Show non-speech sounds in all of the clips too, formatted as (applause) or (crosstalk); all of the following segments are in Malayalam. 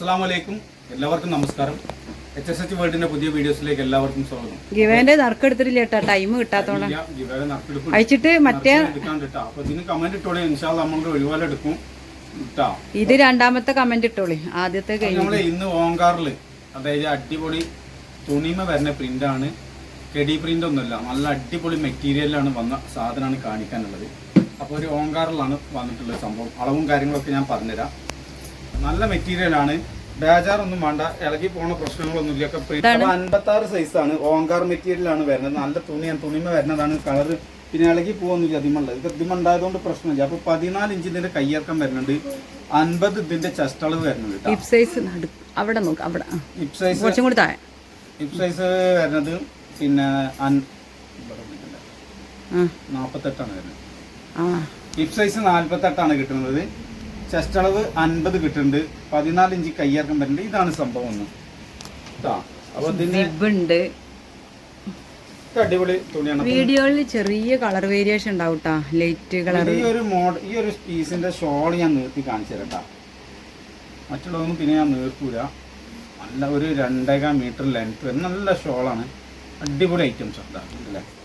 അസ്സാം വലൈക്കും എല്ലാവർക്കും നമസ്കാരം. എച്ച് എസ് എച്ച് വേൾഡിന്റെ പുതിയ വീഡിയോസിലേക്ക് എല്ലാവർക്കും സ്വാഗതം. ഗിവേന്റെ നറുക്കെടുത്തിട്ടില്ല കേട്ടോ ടൈം കിട്ടാത്തോളം അയച്ചിട്ട് മറ്റേ. അപ്പൊ ഇതിന് കമന്റ് ഇട്ടോളി ഇൻഷാൽ നമ്മളുടെ ഒരുപോലെ എടുക്കും. ഇട്ടാ ഇത് രണ്ടാമത്തെ കമന്റ് ഇട്ടോളി ആദ്യത്തെ നമ്മൾ ഇന്ന് ഓങ്കാറിൽ അതായത് അടിപൊളി തുണിമ വരുന്ന പ്രിന്റ് ആണ്. കെടി പ്രിന്റ് ഒന്നുമില്ല നല്ല അടിപൊളി മെറ്റീരിയലാണ് വന്ന സാധനമാണ് കാണിക്കാനുള്ളത്. അപ്പോൾ ഒരു ഓങ്കാറിലാണ് വന്നിട്ടുള്ള സംഭവം. അളവും കാര്യങ്ങളൊക്കെ ഞാൻ പറഞ്ഞുതരാം. നല്ല മെറ്റീരിയലാണ് ബേജാറൊന്നും വേണ്ട. ഇളകി പോണ പ്രശ്നങ്ങളൊന്നും ഇല്ല ഒക്കെ അൻപത്തി ആറ് സൈസാണ് ഓങ്കാർ മെറ്റീരിയലാണ് വരുന്നത്. നല്ല തുണിയാണ് തുണിമ വരുന്നതാണ്. കളർ പിന്നെ ഇളകി പോകുന്നില്ല അതിമുള്ളത് ഇത് അതിമുണ്ടായതുകൊണ്ട് പ്രശ്നമില്ല. അപ്പൊ പതിനാല് ഇഞ്ച് ഇതിന്റെ കയ്യിറക്കം വരുന്നുണ്ട്. അൻപത് ഇതിന്റെ ചെസ്റ്റ് അളവ് വരുന്നുണ്ട് ഹിപ് സൈസ് അവിടെ നോക്ക് അവിടെ. ആ. ഹിപ്പ് സൈസ് കുറച്ചും കൂടി താഴെ. ഹിപ്പ് സൈസ് വരുന്നത് പിന്നെ നാപ്പത്തെട്ടാണ് വരുന്നത്. ഹിപ് സൈസ് നാല്പത്തെട്ടാണ് കിട്ടുന്നത്. ചെസ്റ്റ് അളവ് അൻപത് കിട്ടുന്നുണ്ട്. പതിനാല് ഇഞ്ച് കയ്യിറക്കം വരുന്നുണ്ട്. ഇതാണ് സംഭവം ഒന്ന്. അപ്പൊ ഇതിന് ഉണ്ട്. അടിപൊളി തുണിയാണ്. വീഡിയോയിൽ ചെറിയ കളർ വേരിയേഷൻ ഉണ്ടാവും കേട്ടോ ലൈറ്റ് കളർ ഈ ഒരു മോഡൽ ഈ ഒരു പീസിന്റെ ഷോൾ ഞാൻ നിർത്തി കാണിച്ചു തരട്ടാ ട്ടാ. മറ്റുള്ളതൊന്നും പിന്നെ ഞാൻ നിർത്തൂല. നല്ല ഒരു രണ്ടേകാൽ മീറ്റർ ലെങ്ത് നല്ല ഷോളാണ് അടിപൊളി ഐറ്റംസ്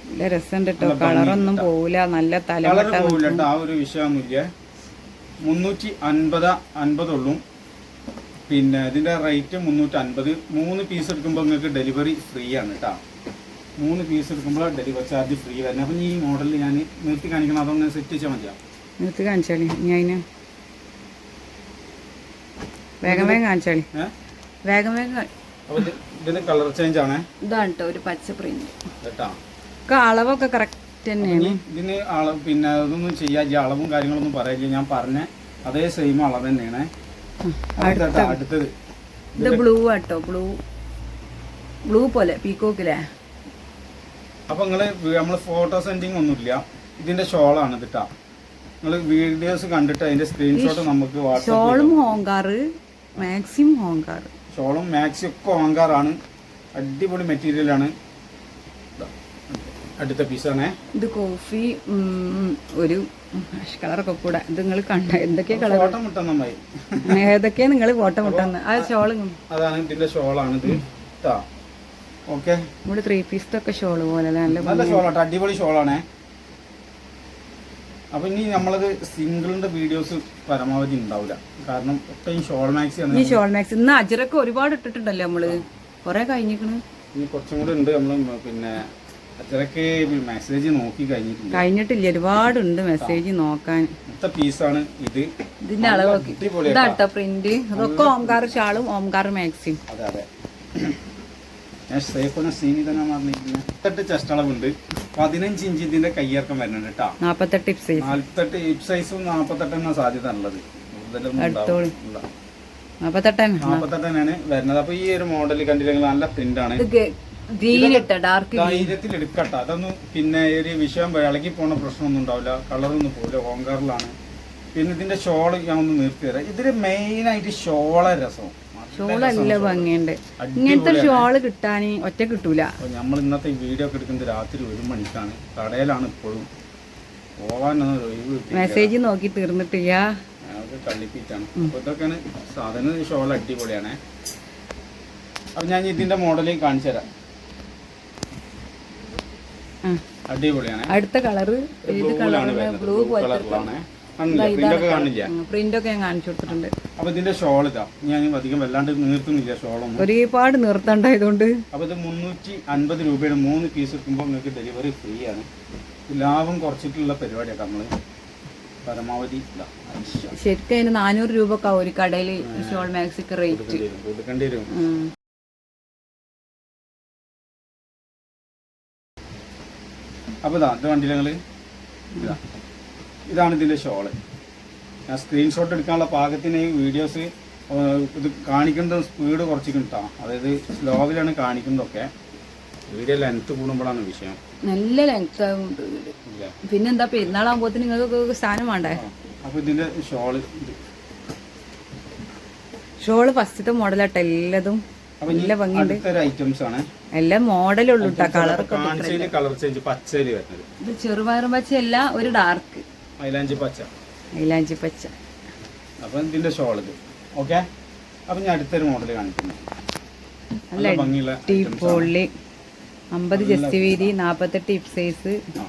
നല്ല രസമുണ്ട് കേട്ടോ കളറൊന്നും പോവില്ല നല്ല കളർ പോവില്ല ആ ഒരു വിഷയമൊന്നുമില്ല. മുന്നൂറ്റി അൻപത് അൻപതുള്ളൂ. പിന്നെ ഇതിന്റെ റേറ്റ് മുന്നൂറ്റി അൻപത് മൂന്ന് പീസ് എടുക്കുമ്പോൾ നിങ്ങൾക്ക് ഡെലിവറി ഫ്രീ ആണ് കേട്ടോ മൂന്ന് പീസ് എടുക്കുമ്പോൾ ഡെലിവറി ചാർജ് ഫ്രീ വരുന്നത്. അപ്പം ഈ മോഡലിൽ ഞാൻ നിർത്തി കാണിക്കണം. അതൊന്ന് സെറ്റ് ചെയ്യാൻ മതിയോ. നിർത്തി കാണിച്ചാളി. ഞാൻ അതിന് വേഗം വേഗം കാണിച്ചാളി. വേഗം വേഗം ഇതിന് കളർ ചേഞ്ച് ആണേ? ഇതാണ് കേട്ടോ ഒരു പച്ച പ്രിന്റ് കേട്ടോ അളവൊക്കെ കറക്റ്റ് തന്നെയാണ്. ഇനി ഇതിന് അളവ് പിന്നെ അതൊന്നും ചെയ്യാൻ ഈ അളവും കാര്യങ്ങളൊന്നും പറയില്ല ഞാൻ പറഞ്ഞ അതേ സെയിം അളവ് തന്നെയാണ്. അടുത്ത. അടുത്തത്. ഇത് ബ്ലൂ ആട്ടോ ബ്ലൂ ബ്ലൂ പോലെ പീക്കോക്കില്ലേ അപ്പൊ നിങ്ങൾ നമ്മൾ ഫോട്ടോ സെൻഡിങ് ഒന്നുമില്ല. ഇതിന്റെ ഷോളാണ് ഇതിട്ടാ. നിങ്ങൾ വീഡിയോസ് കണ്ടിട്ട് അതിന്റെ സ്ക്രീൻഷോട്ട് നമുക്ക് ഷോളും ഹോങ്കാറ് മാക്സിമം ഹോങ്കാറ് ഷോളും മാക്സി ഒക്കെ ഹോങ്കാറാണ് അടിപൊളി മെറ്റീരിയൽ ആണ്. ദാ, അടുത്ത പീസാണേ? ഇത് കോഫി ഒരു കളറൊക്കെ കൂടെ. ഇത് നിങ്ങൾ കണ്ട എന്തൊക്കെയാ കളർ ഏതൊക്കെയാ നിങ്ങൾ ഫോട്ടോ മുട്ടെന്ന് ആ ഷോൾ അതാണ് ഇതിന്റെ ഷോളാണ് ഇത്. ഓക്കെ. നമ്മൾ ത്രീ പീസത്തൊക്കെ ഒക്കെ ഷോൾ പോലെ നല്ല ഷോളാട്ടോ അടിപൊളി ഷോളാണേ. അപ്പൊ ഇനി നമ്മളത് സിംഗിളിന്റെ വീഡിയോസ് പരമാവധി ഉണ്ടാവില്ല കാരണം ഒട്ടും ഷോൾ മാക്സി ഈ ഷോൾ മാക്സ്. ഇന്ന് അജറൊക്കെ ഒരുപാട് ഇട്ടിട്ടുണ്ടല്ലോ നമ്മൾ. കൊറേ കഴിഞ്ഞിക്കണ്. ഇനി കുറച്ചും കൂടെ ഉണ്ട് നമ്മൾ പിന്നെ മെസ്സേജ് നോക്കി കഴിഞ്ഞിട്ടില്ല. കഴിഞ്ഞിട്ടില്ല. ഒരുപാടുണ്ട് മെസ്സേജ് നോക്കാൻ. പീസാണ് ഇത് ഇതിന്റെ അളവ് ഇതാട്ടോ പ്രിന്റ് അതൊക്കെ ഓംകാർ ഷാളും ഓംകാർ മാക്സിം. അതെ അതെ. ഞാൻ സേഫിനെ സീനി തന്നെ പറഞ്ഞിരിക്കുന്നത് എട്ട് ചെസ്റ്റ് അളവുണ്ട്. പതിനഞ്ച് ഇഞ്ച് ഇതിന്റെ കയ്യിറക്കം വരുന്നുണ്ട് കേട്ടോ. സൈസ് നാൽപ്പത്തെട്ട് ഇപ് സൈസും നാൽപ്പത്തെട്ട് എന്ന സാധ്യത ഉള്ളത്. നാൽപ്പത്തെട്ട് തന്നെയാണ് വരുന്നത്. അപ്പൊ ഈ ഒരു മോഡൽ കണ്ടില്ലെങ്കിൽ നല്ല പ്രിന്റ് ആണ്. എടുക്കട്ടെ. അതൊന്നും പിന്നെ ഒരു വിഷയം ഇളകി പോണ പ്രശ്നമൊന്നും ഉണ്ടാവില്ല. കളറൊന്നും പോവില്ല. ഓങ്കാറിലാണ് പിന്നെ ഇതിന്റെ ഷോൾ ഞാൻ ഒന്ന് നിർത്തി തരാം. ഇതിൽ മെയിൻ ആയിട്ട് ഷോള രസം. ഷോൾ നല്ല ഭംഗിയുണ്ട്. ഇങ്ങനത്തെ ഷോൾ കിട്ടാന് ഒറ്റ കിട്ടൂല. നമ്മൾ ഇന്നത്തെ വീഡിയോ ഒക്കെ എടുക്കുന്നത് രാത്രി ഒരു മണിക്കാണ്. കടയിലാണ് ഇപ്പോഴും. മെസ്സേജ് നോക്കി തീർന്നിട്ടില്ല. ഞങ്ങൾക്ക് കള്ളിപ്പിച്ചാണ് അപ്പൊ ഇതൊക്കെയാണ് സാധനം ഷോൾ അടിപൊളിയാണേ. അപ്പൊ ഞാൻ ഇതിന്റെ മോഡലിൽ കാണിച്ചു തരാം. അടിപൊളിയാണ്. അടുത്ത കളറ് ഏത് കളറാണ് ബ്ലൂ കളറിലാണ് പ്രിന്റൊക്കെ പ്രിന്റ് ഒക്കെ ഞാൻ കാണിച്ചു കൊടുത്തിട്ടുണ്ട്. അപ്പൊ ഇതിന്റെ ഷോൾ ഇതാ. ഞാൻ അധികം വല്ലാണ്ട് നീർത്തുന്നില്ല ഷോളൊന്നും ഒരുപാട് നിർത്തണ്ടായതുകൊണ്ട്. അപ്പൊ ഇത് മുന്നൂറ്റി അൻപത് രൂപയുടെ മൂന്ന് പീസ് എടുക്കുമ്പോൾ നിങ്ങൾക്ക് ഡെലിവറി ഫ്രീ ആണ്. ലാഭം കുറച്ചിട്ടുള്ള പരിപാടിയാണ് നമ്മൾ. പരമാവധി. ശരിക്കും അതിന് നാനൂറ് രൂപ ഒക്കെ ഒരു കടയിൽ ഷോൾ മാക്സിക്ക് റേറ്റ് കൊടുക്കേണ്ടി വരും അപ്പോൾ ഇതാ ഇത് കണ്ടില്ല നിങ്ങൾ ഇതാ. ഇതാണ് ഇതിന്റെ ഷോൾ. ഞാൻ സ്ക്രീൻഷോട്ട് എടുക്കാനുള്ള പാകത്തിന് ഈ വീഡിയോസ് ഇത് കാണിക്കുന്നത് സ്പീഡ് കുറച്ചിട്ടുണ്ട് കിട്ടാം അതായത് സ്ലോവിലാണ് കാണിക്കുന്നതൊക്കെ. വീഡിയോ ലെങ്ത് കൂടുമ്പോഴാണ് വിഷയം. നല്ല ലെങ്ത് പിന്നെ എന്താ പെരുന്നാളാകുമ്പോത്തിന് നിങ്ങൾക്ക് സാധനം വേണ്ടേ? അപ്പോൾ ഇതിന്റെ ഷോൾ ഷോൾ ഫസ്റ്റത്തെ മോഡലായിട്ട് എല്ലാതും. നല്ല ഭംഗിയുണ്ട്. അടുത്തൊരു ഐറ്റംസ് ആണ്. എല്ലാം മോഡലുള്ളൂ കേട്ടോ കളർ കാണിച്ചതിൽ കളർ ചേഞ്ച് പച്ചയിൽ വരുന്നത്. ഇത് ചെറുപയറും പച്ചയല്ല ഒരു ഡാർക്ക് മൈലാഞ്ചി പച്ച. മൈലാഞ്ചി പച്ച. അപ്പം ഇതിന്റെ ഷോൾ ഇത്. ഓക്കെ അപ്പം ഞാൻ അടുത്തൊരു മോഡൽ കാണിക്കുന്നു. നല്ല ഭംഗിയുള്ള ആണ്. അടിപൊളി. അമ്പത് ജസ്റ്റ് വീതി നാൽപ്പത്തെട്ട് ഇപ് സൈസ് ആ.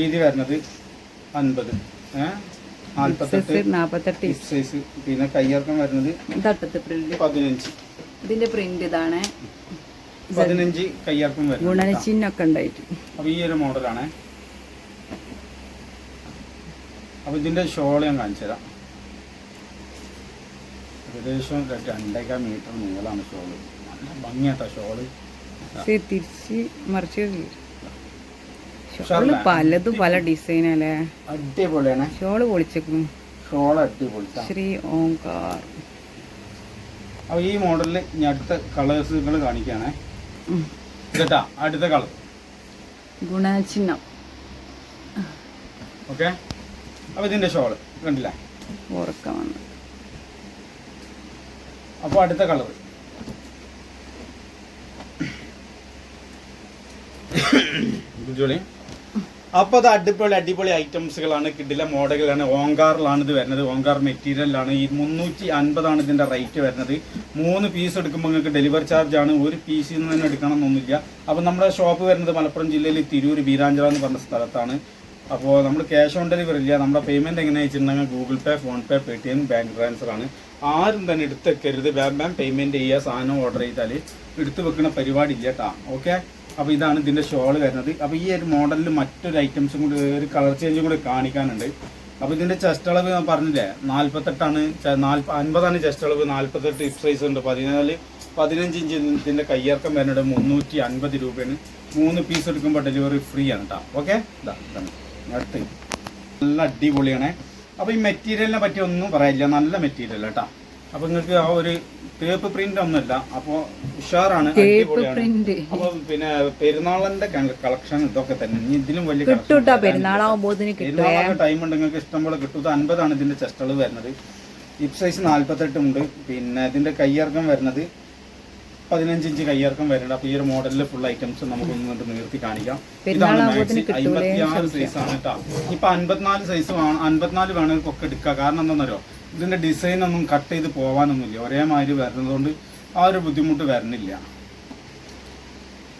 വീതി വരുന്നത് അൻപത്. ഏഹ് നാൽപ്പത്തെട്ട് സൈസ് പിന്നെ കയ്യിറക്കം വരുന്നത് തട്ടത്ത് പ്രിന്റ് പതിനഞ്ച്. ഇതിന്റെ പ്രിന്റ് ഇതാണ്. പതിനഞ്ച് കയ്യിറക്കം വരുന്നത് ഗുണനച്ചിഹ്നൊക്കെ ഉണ്ടായിട്ട്. അപ്പോൾ ഈ ഒരു മോഡലാണ്. ഇതിന്റെ ഷോൾ ഞാൻ കാണിച്ചു തരാം. ഏകദേശം ര- മീറ്റർ നീളമാണ് ഷോൾ നല്ല ഭംഗിയാട്ടോ ഷോൾ തിരിച്ച് മറിച്ച് ഷോൾ ഷോൾ പലതും പല ഡിസൈനല്ലേ അടിപൊളിയാണ്. ഷോൾ പൊളിച്ചേക്കുന്നു ഷോൾ അടിപൊളി ശ്രീ ഓംകാർ അപ്പോൾ ഈ മോഡലിൽ ഞാൻ അടുത്ത കളേഴ്സ് കാണിക്കുകയാണേ. കാണിക്കാണേ കേട്ടാ അടുത്ത കളർ ഗുണചിഹ്നം. ഓക്കെ? അപ്പോൾ ഇതിന്റെ ഷോൾ കണ്ടില്ല? ഉറക്കമാണ്. അപ്പോൾ അടുത്ത കളർ (coughs) ജോളി. അപ്പോൾ അത് അടിപൊളി അടിപൊളി ഐറ്റംസുകളാണ് കിഡിലെ മോഡലുകളാണ്. ഓങ്കാറിലാണ് ഇത് വരുന്നത്. ഓങ്കാർ മെറ്റീരിയലാണ്. ഈ മുന്നൂറ്റി അൻപതാണ് ഇതിന്റെ റേറ്റ് വരുന്നത്. മൂന്ന് പീസ് എടുക്കുമ്പോൾ നിങ്ങൾക്ക് ഡെലിവറി ചാർജ് ആണ്. ഒരു പീസിൽ നിന്ന് തന്നെ എടുക്കണം എന്നൊന്നുമില്ല അപ്പോൾ നമ്മുടെ ഷോപ്പ് വരുന്നത് മലപ്പുറം ജില്ലയിൽ തിരൂർ ബീരാഞ്ചിറ എന്ന് പറഞ്ഞ സ്ഥലത്താണ്. അപ്പോൾ നമ്മൾ ക്യാഷ് ഓൺ ഡെലിവറി ഇല്ല. നമ്മുടെ പേയ്മെന്റ് എങ്ങനെ വെച്ചിട്ടുണ്ടെങ്കിൽ Google pay PhonePe Paytm bank transfer ആണ്. ആരും തന്നെ എടുത്ത് വെക്കരുത്. ബാം ബാം പേയ്മെന്റ് ചെയ്യുക. സാധനം ഓർഡർ ചെയ്താൽ എടുത്ത് വെക്കുന്ന പരിപാടി ഇല്ല കേട്ടോ ഓക്കെ അപ്പോൾ ഇതാണ് ഇതിന്റെ ഷോൾ വരുന്നത്. അപ്പോൾ ഈ ഒരു മോഡലിൽ മറ്റൊരു ഐറ്റംസും കൂടി ഒരു കളർ ചേഞ്ചും കൂടി കാണിക്കാനുണ്ട്. അപ്പോൾ ഇതിന്റെ ചെസ്റ്റ് അളവ് ഞാൻ പറഞ്ഞില്ലേ നാൽപ്പത്തെട്ടാണ് നാൽപ്പ അൻപതാണ് ചെസ്റ്റ് അളവ് നാൽപ്പത്തെട്ട് ഇപ്പ് സൈസ് ഉണ്ട്. പതിനാല് പതിനഞ്ച് ഇഞ്ച് ഇതിന്റെ കയ്യിറക്കം വരുന്നത് മുന്നൂറ്റി അൻപത് രൂപയാണ്. മൂന്ന് പീസ് എടുക്കുമ്പോൾ ഡെലിവറി ഫ്രീ ആണ് കേട്ടോ ഓക്കെ അടുത്ത് നല്ല അടിപൊളിയാണേ. അപ്പോൾ ഈ മെറ്റീരിയലിനെ പറ്റി ഒന്നും പറയില്ല നല്ല മെറ്റീരിയൽ കേട്ടോ അപ്പോൾ നിങ്ങൾക്ക് ആ ഒരു തേപ്പ് പ്രിന്റ് ഒന്നുമില്ല. അപ്പോ ഉഷാറാണ് അപ്പൊ അടിപൊളിയാണ്. പിന്നെ പെരുന്നാളിന്റെ കളക്ഷൻ ഇതൊക്കെ തന്നെ. ഇനി ഇതിലും വലിയ കിട്ടൂട്ടാ പെരുന്നാളൊക്കെ ടൈം ഉണ്ട് നിങ്ങൾക്ക് ഇഷ്ടം പോലെ കിട്ടും. അൻപതാണ് ഇതിന്റെ ചെസ്റ്റുകൾ വരുന്നത്. ഇപ് സൈസ് നാല്പത്തെട്ട് ഉണ്ട്. പിന്നെ ഇതിന്റെ കയ്യിറക്കം വരുന്നത് പതിനഞ്ച് ഇഞ്ച് കയ്യിറക്കം വരുന്നുണ്ട്. അപ്പൊ ഈ ഒരു മോഡലിൽ ഫുൾ ഐറ്റംസ് നമുക്ക് ഒന്ന് നിർത്തി കാണിക്കാം. ഇതാണ് മാക്സി അമ്പത്തിയാറ് സൈസ് ആണ് കേട്ടോ ഇപ്പൊ അൻപത്തിനാല് സൈസ് അൻപത്തിനാല് വേണമെങ്കിൽ ഒക്കെ എടുക്കുക കാരണം എന്താണെന്നറിയോ? ഇതിന്റെ ഡിസൈൻ ഒന്നും കട്ട് ചെയ്ത് പോകാനൊന്നുമില്ല ഒരേമാതിരി വരുന്നതുകൊണ്ട് ആ ഒരു ബുദ്ധിമുട്ട് വരുന്നില്ല.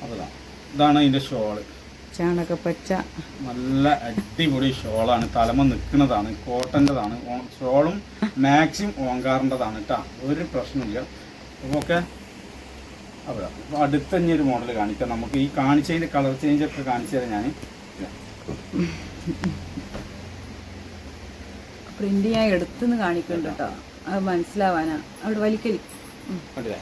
അതാ ഇതാണ് അതിന്റെ ഷോൾ. ചാണകപ്പച്ച. നല്ല അടിപൊളി ഷോളാണ്. തലമ നിൽക്കുന്നതാണ് കോട്ടന്റെതാണ്. ഷോളും മാക്സിമം ഓങ്കാറിന്റെതാണ് കേട്ടോ ഒരു പ്രശ്നമില്ല അപ്പോൾ ഓക്കെ? അപ്പോൾ അടുത്ത ഇനി ഒരു മോഡൽ കാണിക്കാം. നമുക്ക് ഈ കാണിച്ചതിന്റെ കളർ ചേഞ്ച് ഒക്കെ കാണിച്ചു തരാം ഞാൻ പ്രിന്റ് ഞാൻ എടുത്തുനിന്ന് കാണിക്കുന്നുണ്ട് കേട്ടോ അത് മനസ്സിലാവാനാ. അവിടെ വലിക്കലി. കണ്ടില്ലേ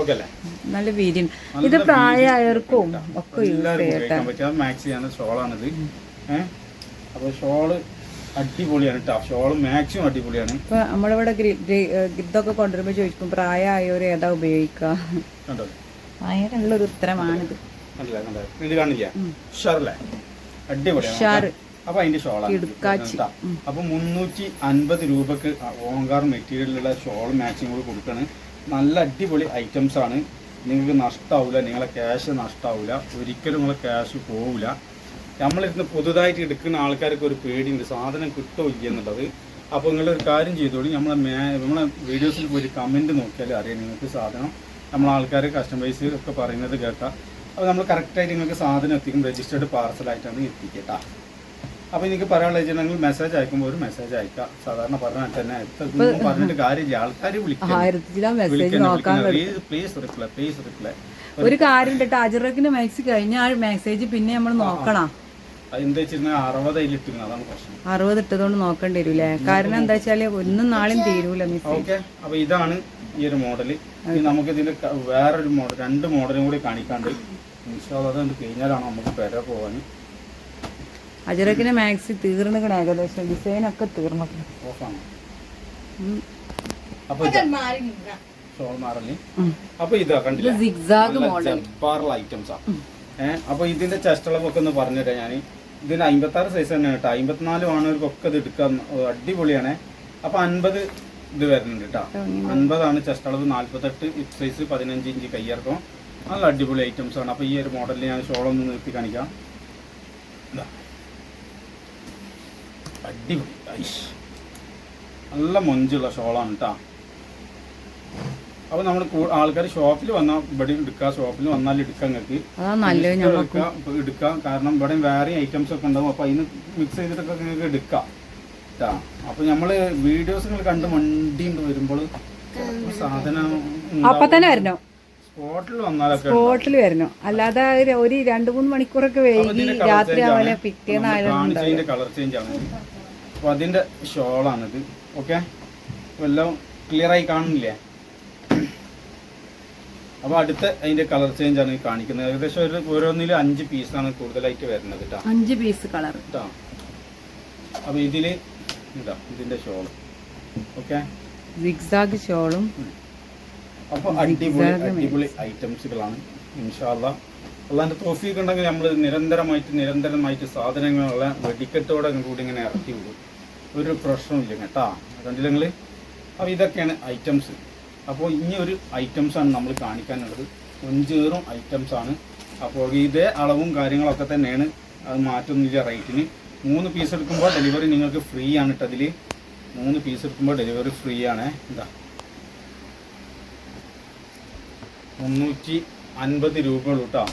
ഓക്കെ അല്ലേ നല്ല വീര്യം ഇത് പ്രായമായവർക്കും ഉണ്ട് ഒക്കെ യൂസ് ചെയ്യട്ടെ ഉപയോഗിക്കാൻ മാക്സ് ചെയ്യുന്ന ഷോളാണിത്. അപ്പോൾ ഷോൾ അടിപൊളിയാണ് കേട്ടോ ഷോൾ മാക്സിമം അടിപൊളിയാണ്. ഇപ്പൊ നമ്മളിവിടെ ഇതൊക്കെ കൊണ്ടുവരുമ്പോ ചോദിക്കും പ്രായമായവർ ഏതാ ഉപയോഗിക്കുക കണ്ടോ? അതിനുള്ളൊരു ഉത്തരമാണിത്. ഇത് കാണില്ല? അടിപൊളിയാണ്. ഉഷാറ്. അപ്പൊ അതിന്റെ ഷോളാണ് കിടുക്കാച്ചി. കേട്ടോ. അപ്പൊ മുന്നൂറ്റി അൻപത് രൂപക്ക് ഓങ്കാർ മെറ്റീരിയലുള്ള ഷോൾ മാച്ചിങ് കൂടി കൊടുക്കാണ്. നല്ല അടിപൊളി ഐറ്റംസ് ആണ്. നിങ്ങൾക്ക് നഷ്ടാവില്ല നിങ്ങളെ ക്യാഷ് നഷ്ടാവില്ല ഒരിക്കലും നിങ്ങളെ ക്യാഷ് പോവില്ല നമ്മളിരുന്ന് പുതുതായിട്ട് എടുക്കുന്ന ആൾക്കാർക്ക് ഒരു പേടിയുണ്ട് സാധനം കിട്ടോ ഇല്ല എന്നുള്ളത്. അപ്പോൾ നിങ്ങളൊരു കാര്യം ചെയ്തോളി. നമ്മളെ മേ നമ്മളെ വീഡിയോസിൽ പോയി കമന്റ് നോക്കിയാൽ അറിയാം നിങ്ങൾക്ക് സാധനം. നമ്മളെ ആൾക്കാർ കസ്റ്റമൈസ് ഒക്കെ പറയുന്നത് കേൾക്കാം. അപ്പോൾ നമ്മൾ കറക്റ്റായിട്ട് നിങ്ങൾക്ക് സാധനം എത്തിക്കും രജിസ്റ്റേർഡ് പാർസലായിട്ടാണ് എത്തിക്കട്ടാ അപ്പോൾ എനിക്ക് പറയാനുള്ള വെച്ചിട്ടുണ്ടെങ്കിൽ മെസ്സേജ് അയക്കുമ്പോൾ ഒരു മെസ്സേജ് അയക്കാം. സാധാരണ പറഞ്ഞാൽ തന്നെ. ഇതൊന്നും പറഞ്ഞിട്ട് കാര്യമില്ല. ആൾക്കാർ വിളിക്കും ആയിരത്തിലാ മെസ്സേജ് നോക്കാൻ പ്ലീസ് റിപ്ലൈ പ്ലീസ് റിപ്ലൈ ഒരു കാര്യം കേട്ടോ അജറക്കിന്റെ മാക്സ് കഴിഞ്ഞ ആ മെസ്സേജ് പിന്നെ നമ്മൾ നോക്കണം. അറുപത് ഇട്ടതുകൊണ്ട് നോക്കേണ്ടി വരൂലേ കാരണം എന്താ വെച്ചാൽ ഒന്നും നാളെയും തീരൂല മെസ്സേജ് അപ്പോൾ ഇതാണ് ഈ ഒരു മോഡൽ നമുക്ക് ഇതിന്റെ വേറൊരു മോഡൽ രണ്ട് മോഡലും കൂടി കാണിക്കാണ്ട്. ഇൻഷാല്ലാ അത് കഴിഞ്ഞാലാണ് നമുക്ക് പെര പോകാൻ അജറക്കിന്റെ മാക്സി തീർന്നിക്കണ ഏകദേശം. ഡിസൈൻ ഒക്കെ തീർന്നു. അപ്പൊ ഇതാ. ഇത് കണ്ടില്ല? സിഗ്സാഗ് മോഡൽ ജബ്ബാറുള്ള ഐറ്റംസ് ആ. ഏഹ് ഇതിന്റെ ചെസ്റ്റ് അളവൊക്കെ ഒന്ന് പറഞ്ഞുതരാം ഞാൻ ഇതിന് അമ്പത്തി ആറ് സൈസ് തന്നെയാണ് കേട്ടോ. അമ്പത്തിനാല് വേണവർക്കൊക്കെ ഇത് എടുക്കാൻ അടിപൊളിയാണ്. അപ്പൊ അൻപത് ഇത് വരുന്നുണ്ട് കേട്ടോ. അൻപതാണ് ചെസ്റ്റ് അളവ്. നാല്പത്തെട്ട് സൈസ് പതിനഞ്ച് ഇഞ്ച് കയ്യിറക്കം നല്ല അടിപൊളി ഐറ്റംസ് ആണ്. അപ്പൊ ഈ ഒരു മോഡലിൽ ഞാൻ ഷോളൊന്ന് നിർത്തി കാണിക്കാം. ഇതാ. അടിപൊളി. നല്ല മൊഞ്ചുള്ള ഷോളാണ് കേട്ടോ അപ്പോൾ നമ്മൾ ആൾക്കാർ ഷോപ്പിൽ വന്നാൽ ഇവിടെ എടുക്കാം ഷോപ്പിൽ വന്നാൽ എടുക്കാം നിങ്ങൾക്ക് എടുക്കാം എടുക്കാം കാരണം ഇവിടെ വേറെ ഐറ്റംസ് ഒക്കെ ഉണ്ടാവും. അപ്പോൾ അതിന് മിക്സ് ചെയ്തിട്ടൊക്കെ നിങ്ങൾക്ക് എടുക്കാം ട്ടാ. അപ്പോൾ നമ്മൾ നിങ്ങൾ കണ്ട് മണ്ടി വരുമ്പോൾ സാധനം അപ്പൊ തന്നെ വരണോ? സ്പോട്ടിൽ വരണോ? അല്ലാതെ ഒരു രണ്ടു മൂന്ന് മണിക്കൂറൊക്കെ വൈകി രാത്രി പിറ്റേന്നായാലും കളർ ചേഞ്ച് ആണ്. അപ്പൊ അതിന്റെ ഷോളാണിത്. ഓക്കെ എല്ലാം ക്ലിയറായി കാണുന്നില്ലേ? അപ്പോൾ അടുത്ത അതിന്റെ കളർ ചേഞ്ച് ആണ് കാണിക്കുന്നത്. ഏകദേശം ഒരു ഓരോന്നിലും അഞ്ച് പീസാണ് കൂടുതലായിട്ട് വരുന്നത് കേട്ടോ അഞ്ച് പീസ് കളർ കേട്ടോ അപ്പോൾ ഇതിൽ ഇതാ ഇതിന്റെ ഷോൾ ഓക്കെ സിഗ്സാഗ് ഷോളും അപ്പോൾ അടിപൊളി അടിപൊളി ഐറ്റംസുകളാണ് ഇൻഷാല്ല അല്ലാണ്ട് തോഫിയൊക്കെ ഉണ്ടെങ്കിൽ നമ്മൾ നിരന്തരമായിട്ട് നിരന്തരമായിട്ട് സാധനങ്ങളുള്ള വെടിക്കെട്ടോടെ കൂടി ഇങ്ങനെ ഇറക്കി വിടും. ഒരു പ്രശ്നമില്ല കേട്ടാ. കണ്ടില്ല നിങ്ങൾ അപ്പോൾ ഇതൊക്കെയാണ് ഐറ്റംസ് അപ്പോൾ ഇനി ഒരു ഐറ്റംസാണ് നമ്മൾ കാണിക്കാനുള്ളത്. ഒഞ്ചേറും ഐറ്റംസാണ് അപ്പോൾ ഇതേ അളവും കാര്യങ്ങളൊക്കെ തന്നെയാണ്. അത് മാറ്റൊന്നുമില്ല റേറ്റിന്. മൂന്ന് പീസ് എടുക്കുമ്പോൾ ഡെലിവറി നിങ്ങൾക്ക് ഫ്രീ ആണ് കേട്ടോ അതിൽ മൂന്ന് പീസ് എടുക്കുമ്പോൾ ഡെലിവറി ഫ്രീ ആണ്. എന്താ മുന്നൂറ്റി അൻപത് രൂപ കേട്ടോ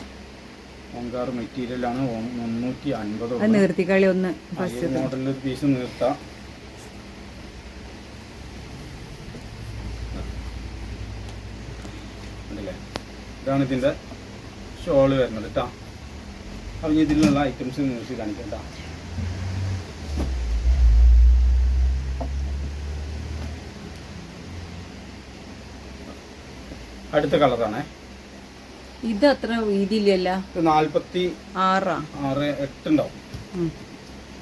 ഓങ്കാർ മെറ്റീരിയലാണ് മുന്നൂറ്റി അൻപത് നിർത്തിക്കളി ഒന്ന് മോഡലിൽ ഒരു പീസ് നിർത്താം. ഇതാണ് ഇതിന്റെ ഷോൾ വരുന്നത് കേട്ടോ അപ്പം ഇതിലുള്ള ഐറ്റംസ് യൂസ് കാണിക്കാം കേട്ടോ അടുത്ത കളറാണേ ഇത് അത്ര വീതിയില്ലല്ല നാല്പത്തി ആറാ. ആറ് എട്ട് ഉണ്ടാവും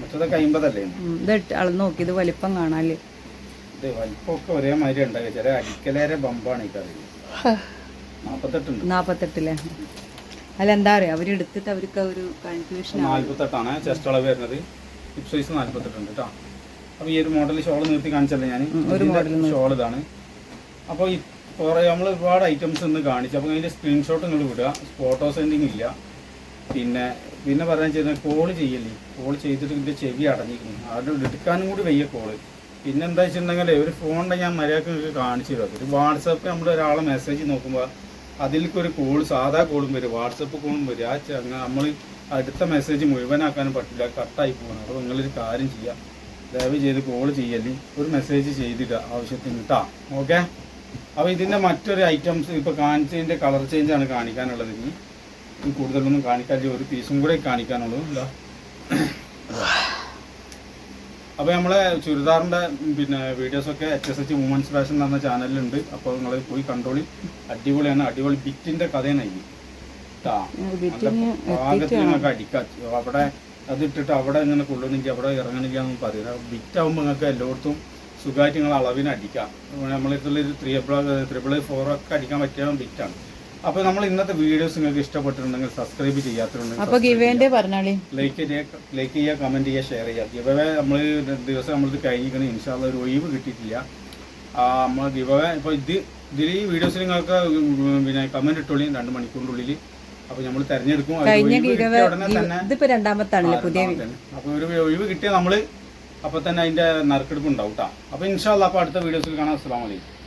മറ്റേതൊക്കെ അമ്പതല്ലേ. ഇത് അളന്ന് നോക്കി ഇത് വലിപ്പം കാണാല്ലേ? ഇത് വലിപ്പമൊക്കെ ഒരേ മാതിരി ഉണ്ടാകുക ചില അടിക്കലേറെ ബമ്പാണ് ഈ കറി. നാൽപ്പത്തെട്ടുണ്ട് നാപ്പത്തെട്ടില്ലേ അല്ല എന്താ പറയാ അവരെടുത്തിട്ട് അവർക്ക് ഒരു കൺഫ്യൂഷൻ നാല്പത്തെട്ടാണ് ചെസ്റ്റ് അളവ് വരുന്നത്. ഹിപ്പ് സൈസ് നാല്പത്തെട്ടുണ്ട് കേട്ടോ അപ്പോൾ ഈ ഒരു മോഡൽ ഷോൾ നിർത്തി കാണിച്ചല്ലേ ഞാൻ ഷോൾ ഇതാണ്. അപ്പോൾ കുറേ നമ്മൾ ഒരുപാട് ഐറ്റംസ് ഇന്ന് കാണിച്ചു. അപ്പോൾ അതിന്റെ സ്ക്രീൻഷോട്ട് നിങ്ങൾ വിടുക. ഫോട്ടോ സെൻഡിങ് ഇല്ല. പിന്നെ പിന്നെ പറയാൻ ചെയ്യുന്നത് കോൾ ചെയ്യല്ലേ? കോൾ ചെയ്തിട്ട് ഇതിന്റെ ചെവി അടഞ്ഞിരിക്കുന്നു. അവിടെ എടുക്കാനും കൂടി വയ്യ കോൾ പിന്നെ എന്താ വെച്ചിട്ടുണ്ടെങ്കിൽ ഒരു ഫോണിന്റെ ഞാൻ മര്യാദയ്ക്ക് നിങ്ങൾക്ക് കാണിച്ചു തരാം. ഒരു വാട്സപ്പ് നമ്മൾ ഒരാളെ മെസ്സേജ് നോക്കുമ്പോൾ അതിലേക്ക് ഒരു കോൾ സാധാ കോളും വരും. വാട്സപ്പ് കോളും വരും. ആ ചങ്ങ നമ്മൾ അടുത്ത മെസ്സേജ് മുഴുവനാക്കാനും പറ്റില്ല. കട്ടായി പോകണം അപ്പോൾ നിങ്ങളൊരു കാര്യം ചെയ്യാം. ദയവ് ചെയ്ത് കോൾ ചെയ്യല്ലേ? ഒരു മെസ്സേജ് ചെയ്തിട്ട് ആവശ്യത്തിന് കേട്ടോ ഓക്കെ അപ്പോൾ ഇതിന്റെ മറ്റൊരു ഐറ്റംസ് ഇപ്പോൾ കാണിച്ചതിന്റെ കളർ ചേഞ്ച് ആണ് കാണിക്കാനുള്ളത്. ഇനി ഇനി കൂടുതലൊന്നും കാണിക്കാതെ ഒരു പീസും കൂടെ കാണിക്കാനുള്ളൂ. അല്ല അപ്പോൾ നമ്മളെ ചുരിദാറിന്റെ പിന്നെ വീഡിയോസൊക്കെ H S H women's fashion എന്ന് പറഞ്ഞ ചാനലിലുണ്ട് അപ്പോൾ നിങ്ങൾ പോയി കണ്ടോളി അടിപൊളിയാണ്. അടിപൊളി ബിറ്റിന്റെ കഥയാണ് ഈ പാകത്തിൽ അടിക്കാം അവിടെ അതിട്ടിട്ട് അവിടെ ഇങ്ങനെ കൊള്ളുന്നെങ്കിൽ അവിടെ ഇറങ്ങണില്ല എന്നൊന്നും പറയുന്നത് ബിറ്റ് ആവുമ്പോൾ നിങ്ങൾക്ക് എല്ലായിടത്തും സുഖമായിട്ട് നിങ്ങൾ അളവിന് അടിക്കാം നമ്മളെടുത്തുള്ള ത്രീ ത്രിബിൾ ഫോർ ഒക്കെ അടിക്കാൻ പറ്റിയ ബിറ്റാണ് അപ്പൊ നമ്മൾ ഇന്നത്തെ വീഡിയോസ് നിങ്ങൾക്ക് ഇഷ്ടപ്പെട്ടിട്ടുണ്ടെങ്കിൽ സബ്സ്ക്രൈബ് അപ്പൊ ചെയ്യാത്തിട്ടുണ്ടെങ്കിൽ ലൈക്ക് ചെയ്യുക ലൈക്ക് ചെയ്യുക കമന്റ് ചെയ്യുക ഷെയർ ചെയ്യുക. ഗിവവേ നമ്മൾ ദിവസം നമ്മളിത് കഴിഞ്ഞിരിക്കണം. ഇൻഷാല്ല ഒരു ഒഴിവ് കിട്ടിയിട്ടില്ല. ആ, നമ്മൾ ഗിവവേ ഇപ്പോൾ ഇത് ഇതിൽ ഈ വീഡിയോസിൽ നിങ്ങൾക്ക് പിന്നെ കമന്റ് ഇട്ടോളി രണ്ട് മണിക്കൂറിന്റെ ഉള്ളിൽ അപ്പോൾ നമ്മൾ തെരഞ്ഞെടുക്കും അപ്പൊ ഒരു ഒഴിവ് കിട്ടിയാൽ നമ്മൾ അപ്പോൾ തന്നെ അതിന്റെ നറുക്കെടുപ്പ് ഉണ്ടാവും കേട്ടോ അപ്പോൾ ഇൻഷാല്ല അപ്പോൾ അടുത്ത വീഡിയോസിൽ കാണാം. അസ്സാം വലൈക്കും